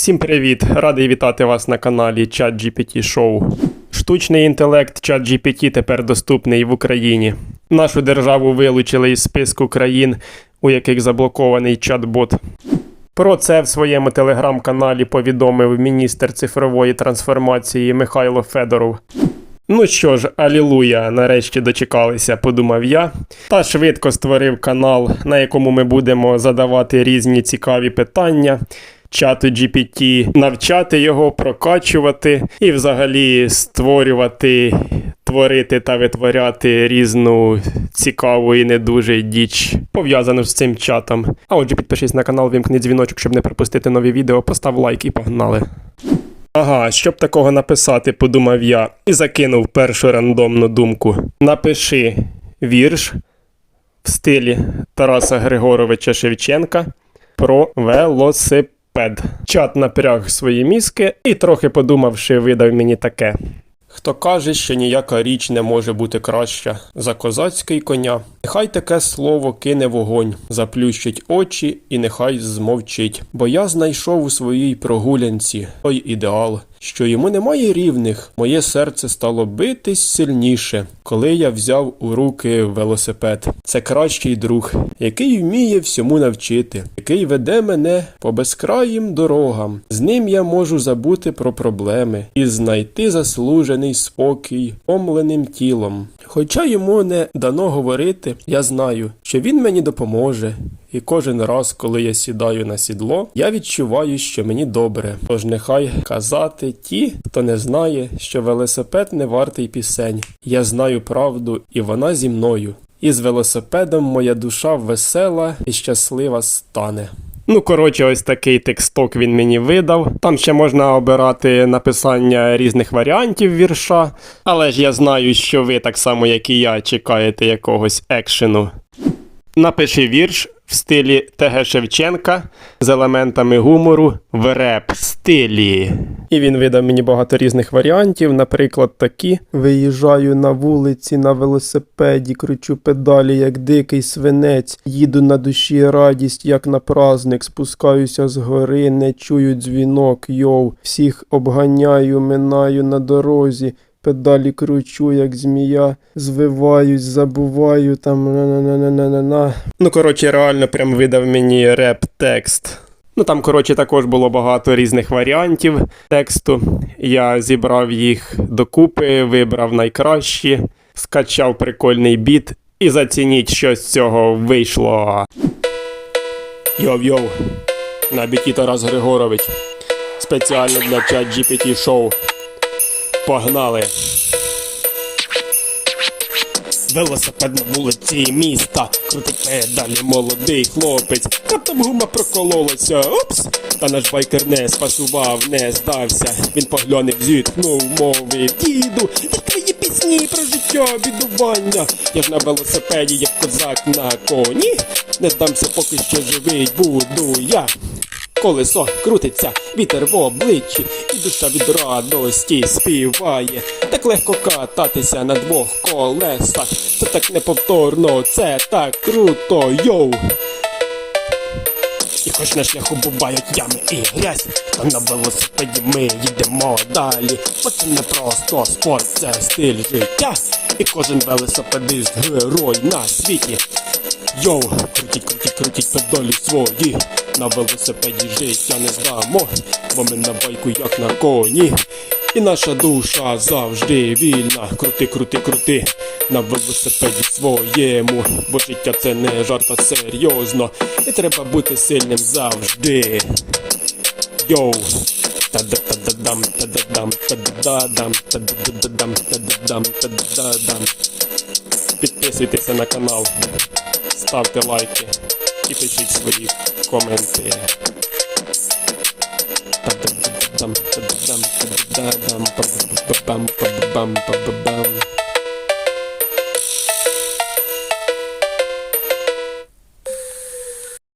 Всім привіт! Радий вітати вас на каналі ChatGPT Show. Штучний інтелект ChatGPT тепер доступний в Україні. Нашу державу вилучили із списку країн, у яких заблокований чат-бот. Про це в своєму телеграм-каналі повідомив міністр цифрової трансформації Михайло Федоров. Ну що ж, алілуя, нарешті дочекалися, подумав я. Та швидко створив канал, на якому ми будемо задавати різні цікаві питання. Чату GPT, навчати його, прокачувати і взагалі створювати, творити та витворяти різну цікаву і не дуже діч, пов'язану з цим чатом. А отже, підпишись на канал, вімкни дзвіночок, щоб не пропустити нові відео, постав лайк і погнали. Ага, щоб такого написати, подумав я, і закинув першу рандомну думку. Напиши вірш в стилі Тараса Григоровича Шевченка про велосипед. Чат напряг свої мізки і, трохи подумавши, видав мені таке. Хто каже, що ніяка річ не може бути краща за козацький коня, нехай таке слово кине вогонь, заплющить очі і нехай змовчить. Бо я знайшов у своїй прогулянці той ідеал, що йому немає рівних. Моє серце стало битись сильніше, коли я взяв у руки велосипед. Це кращий друг, який вміє всьому навчити, який веде мене по безкраїм дорогам. З ним я можу забути про проблеми і знайти заслужений спокій омленим тілом. Хоча йому не дано говорити, я знаю, що він мені допоможе. І кожен раз, коли я сідаю на сідло, я відчуваю, що мені добре. Тож нехай казати ті, хто не знає, що велосипед не вартий пісень. Я знаю правду, і вона зі мною. І з велосипедом моя душа весела і щаслива стане. Ну, коротше, ось такий тексток він мені видав. Там ще можна обирати написання різних варіантів вірша, але ж я знаю, що ви так само, як і я, чекаєте якогось екшену. Напиши вірш в стилі ТГ Шевченка з елементами гумору в реп стилі. І він видав мені багато різних варіантів, наприклад, такі: Виїжджаю на вулиці на велосипеді, кручу педалі, як дикий свинець, їду на душі радість, як на праздник, спускаюся з гори, не чую дзвінок, йоу, всіх обганяю, минаю на дорозі. Педалі кручу, як змія, звиваюсь, забуваю там на-на-на-на-на-на. Ну, коротше, реально прям видав мені реп-текст. Ну там, коротше, також було багато різних варіантів тексту. Я зібрав їх докупи, вибрав найкращі, скачав прикольний біт і зацініть, що з цього вийшло. Йоу-йоу, на біті Тарас Григорович. Спеціально для чат GPT шоу. Погнали. Велосипед на вулиці міста, крутить педалі, молодий хлопець. Раптом гума прокололася. Опс! Та наш байкер не спасував, не здався. Він поглянув, зітхнув, мовив діду, і твої пісні про життя, бідування. Я ж на велосипеді, як козак на коні. Не здамся, поки що живий буду я. Колесо крутиться, вітер в обличчі, і душа від радості співає. Так легко кататися на двох колесах. Це так неповторно, це так круто, йоу. І хоч на шляху бувають ями і грязь, та на велосипеді ми їдемо далі. Бо це не просто спорт, це стиль життя. І кожен велосипедист герой на світі. Йоу, крутіть, крутіть, крутіть педалі свої. На велосипеді життя не здамо, бо ми на байку, як на коні. І наша душа завжди вільна. Крути, крути, крути на велосипеді своєму. Бо життя це не жарт, а серйозно. І треба бути сильним завжди. Йоу. Та-да-та-да-дам, та-да-дам, та-да-дам, та-да-да-дам, та-да-дам, та-да-дам. Підписуйтеся на канал, ставте лайки і пишіть свої коменти. Та-да-да-дам, та-да-дам, та-да-дам, па-ба-ба-бам, па-ба-бам, па-ба-бам.